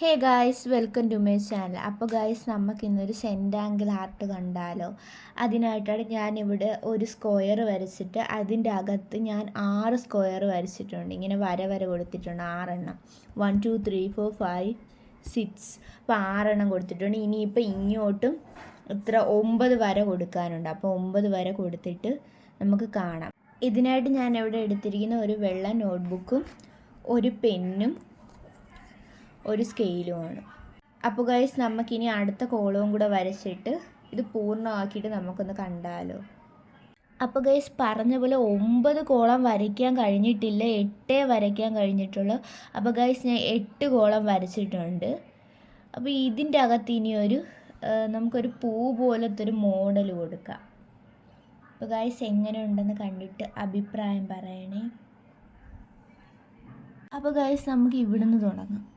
Hey guys welcome to my channel അപ്പോൾ guys നമുക്ക് ഇന്നൊരു സെന്റാങ്കിൾ ആർട്ട് കണ്ടാലോ? അതിനായിട്ടാണ് ഞാനിവിടെ ഒരു സ്ക്വയർ വരച്ചിട്ട് അതിന്റെ അകത്ത് ഞാൻ ആറ് സ്ക്വയർ വരച്ചിട്ടുണ്ട്. ഇങ്ങനെ വര വര കൊടുത്തിട്ടുണ്ട്. ആറെണ്ണം. One two three four five six അപ്പോൾ ആറെണ്ണം കൊടുത്തിട്ടുണ്ട്. ഇനിയിപ്പോൾ ഇങ്ങോട്ടും ഇത്ര ഒമ്പത് വര കൊടുക്കാനുണ്ട്. അപ്പോൾ ഒമ്പത് വര കൊടുത്തിട്ട് നമുക്ക് കാണാം. ഇതിനായിട്ട് ഞാൻ ഇവിടെ എടുത്തിരിക്കുന്ന ഒരു വെള്ള നോട്ട്ബുക്കും ഒരു പെന്നും ഒരു സ്കെയിലുമാണ് അപ്പോൾ ഗൈസ് നമുക്കിനി അടുത്ത കോളവും കൂടെ വരച്ചിട്ട് ഇത് പൂർണമാക്കിയിട്ട് നമുക്കൊന്ന് കണ്ടാലോ. അപ്പോൾ ഗൈസ് പറഞ്ഞ പോലെ ഒമ്പത് കോളം വരയ്ക്കാൻ കഴിഞ്ഞിട്ടില്ല എട്ടേ വരയ്ക്കാൻ കഴിഞ്ഞിട്ടുള്ളൂ. അപ്പോൾ ഗൈസ് ഞാൻ എട്ട് കോളം വരച്ചിട്ടുണ്ട്. അപ്പോൾ ഇതിന്റെ അകത്ത് ഇനി ഒരു ആ, നമുക്കൊരു പൂ പോലത്തെ ഒരു മോഡൽ കൊടുക്കാം. അപ്പോൾ ഗൈസ് എങ്ങനെ ഉണ്ടെന്ന് കണ്ടിട്ട് അഭിപ്രായം പറയണേ. അപ്പോൾ ഗൈസ് നമുക്ക് ഇവിടുന്ന് തുടങ്ങാം.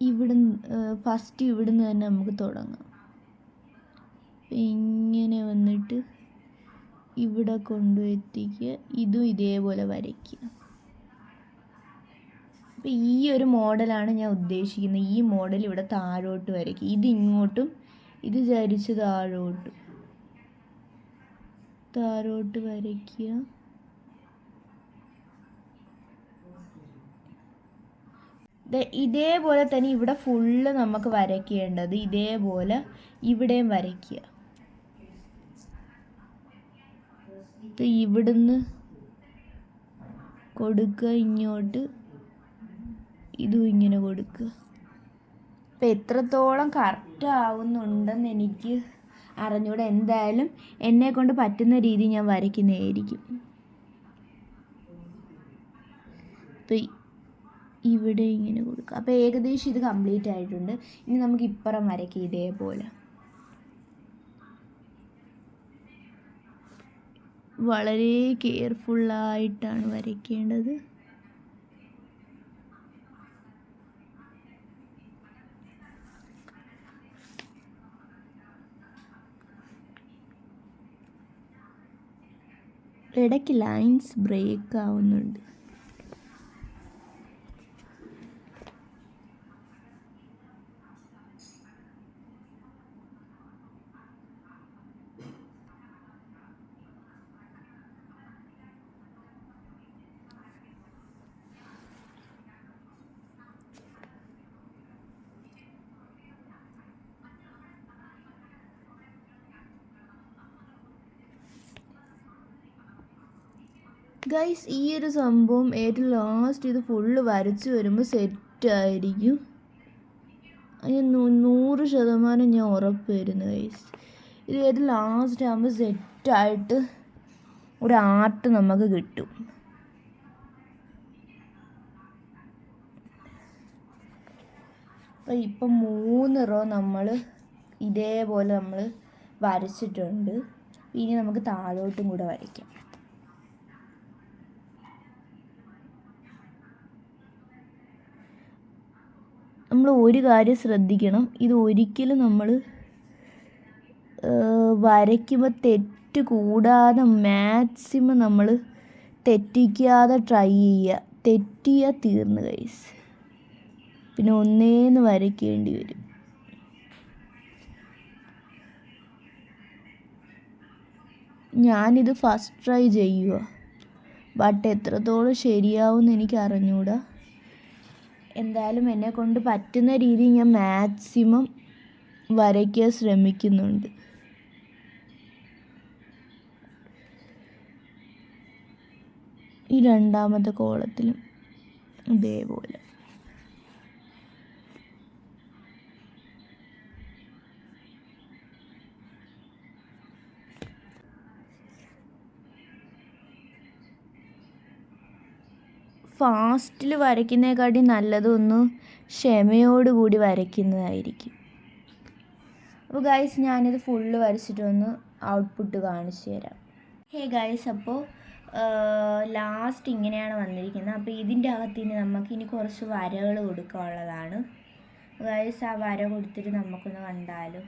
ഇവിടുന്ന് ഫസ്റ്റ് ഇവിടുന്ന് തന്നെ നമുക്ക് തുടങ്ങാം. ഇങ്ങനെ വന്നിട്ട് ഇവിടെ കൊണ്ടുവെത്തിക്കുക ഇതും ഇതേപോലെ വരയ്ക്കുക. അപ്പം ഈ ഒരു മോഡലാണ് ഞാൻ ഉദ്ദേശിക്കുന്നത്. ഈ മോഡൽ ഇവിടെ താഴോട്ട് വരയ്ക്കുക. ഇത് ഇങ്ങോട്ടും ഇത് ചരിച്ച് താഴോട്ടും. താഴോട്ട് വരയ്ക്കുക. ഇതേപോലെ തന്നെ ഇവിടെ ഫുള്ള് നമുക്ക് വരയ്ക്കേണ്ടത് ഇതേപോലെ ഇവിടെയും വരയ്ക്കുക. ഇവിടുന്ന് കൊടുക്കുക ഇങ്ങോട്ട് ഇതും ഇങ്ങനെ കൊടുക്കുക. അപ്പം എത്രത്തോളം കറക്റ്റ് ആവുന്നുണ്ടെന്ന് എനിക്ക് അറിഞ്ഞൂടെ. എന്തായാലും എന്നെ കൊണ്ട് പറ്റുന്ന രീതി ഞാൻ വരയ്ക്കുന്നതായിരിക്കും. അപ്പം ഇവിടെ ഇങ്ങനെ കൊടുക്കുക. അപ്പോൾ ഏകദേശം ഇത് കംപ്ലീറ്റ് ആയിട്ടുണ്ട്. ഇനി നമുക്ക് ഇപ്പുറം വരയ്ക്കാം ഇതേപോലെ. വളരെ കെയർഫുള്ളായിട്ടാണ് വരയ്ക്കേണ്ടത്. ഇടയ്ക്ക് ലൈൻസ് ബ്രേക്ക് ആവുന്നുണ്ട്. ഗൈസ് ഈ ഒരു സംഭവം ഏറ്റവും ലാസ്റ്റ് ഇത് ഫുള്ള് വരച്ച് വരുമ്പോൾ സെറ്റായിരിക്കും അതിന് നൂറ് ശതമാനം ഞാൻ ഉറപ്പ് വരുന്നു ഗൈസ് ഇത് ഏറ്റവും ലാസ്റ്റ് ആകുമ്പോൾ സെറ്റായിട്ട് ഒരു ആർട്ട് നമുക്ക് കിട്ടും. അപ്പോൾ ഇപ്പം മൂന്ന് റോ നമ്മൾ ഇതേപോലെ നമ്മൾ വരച്ചിട്ടുണ്ട്. ഇനി നമുക്ക് താഴോട്ടും കൂടെ വരയ്ക്കാം. ഒരു കാര്യം ശ്രദ്ധിക്കണം. ഇത് ഒരിക്കലും നമ്മൾ വരയ്ക്കുമ്പോൾ തെറ്റ് കൂടാതെ മാക്സിമം നമ്മൾ തെറ്റിക്കാതെ ട്രൈ ചെയ്യുക തെറ്റിയാൽ തീർന്നു കൈസ് പിന്നെ ഒന്നേന്ന് വരയ്ക്കേണ്ടി വരും. ഞാനിത് ഫസ്റ്റ് ട്രൈ ചെയ്യുക ബട്ട് എത്രത്തോളം ശരിയാവും എന്ന് എനിക്ക് അറിഞ്ഞൂടാ. എന്തായാലും എന്നെ കൊണ്ട് പറ്റുന്ന രീതിയിൽ ഞാൻ മാക്സിമം വരയ്ക്കാൻ ശ്രമിക്കുന്നുണ്ട്. ഈ രണ്ടാമത്തെ കോളത്തിലും ഇതേപോലെ. ഫാസ്റ്റിൽ വരയ്ക്കുന്നതിനെക്കാട്ടി നല്ലത് ക്ഷമയോടുകൂടി വരയ്ക്കുന്നതായിരിക്കും. അപ്പോൾ ഗൈസ് ഞാനിത് ഫുള്ള് വരച്ചിട്ടൊന്ന് ഔട്ട്പുട്ട് കാണിച്ചു തരാം. ഹേ ഗൈസ് അപ്പോൾ ലാസ്റ്റ് ഇങ്ങനെയാണ് വന്നിരിക്കുന്നത്. അപ്പോൾ ഇതിന്റെ അകത്ത് ഇനി നമുക്ക് ഇനി കുറച്ച് വരകൾ കൊടുക്കാനുള്ളതാണ്. ഗൈസ് ആ വര കൊടുത്തിട്ട് നമുക്കൊന്ന് കണ്ടാലോ?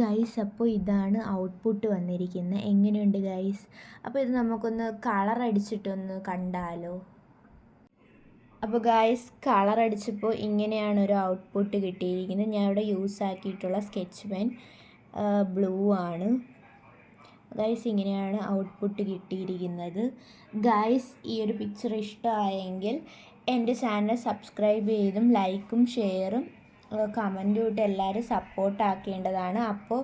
ഗൈസ് അപ്പോൾ ഇതാണ് ഔട്ട്പുട്ട് വന്നിരിക്കുന്നത് എങ്ങനെയുണ്ട് ഗൈസ് അപ്പോൾ ഇത് നമുക്കൊന്ന് കളർ അടിച്ചിട്ടൊന്ന് കണ്ടാലോ? അപ്പോൾ ഗൈസ് കളർ അടിച്ചപ്പോൾ ഇങ്ങനെയാണ് ഒരു ഔട്ട്പുട്ട് കിട്ടിയിരിക്കുന്നത് ഞാൻ ഇവിടെ യൂസ് ആക്കിയിട്ടുള്ള സ്കെച്ച് പെൻ ബ്ലൂ ആണ്. ഗൈസ് ഇങ്ങനെയാണ് ഔട്ട്പുട്ട് കിട്ടിയിരിക്കുന്നത്. ഗൈസ് ഈ ഒരു പിക്ചർ ഇഷ്ടമായെങ്കിൽ എന്റെ ചാനൽ സബ്സ്ക്രൈബ് ചെയ്തും ലൈക്കും ഷെയറും കമന്റും ഇട്ട് എല്ലാവരും സപ്പോർട്ട് ആക്കേണ്ടതാണ്. അപ്പോൾ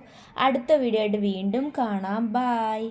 അടുത്ത വീഡിയോ ആയിട്ട് വീണ്ടും കാണാം. ബായ്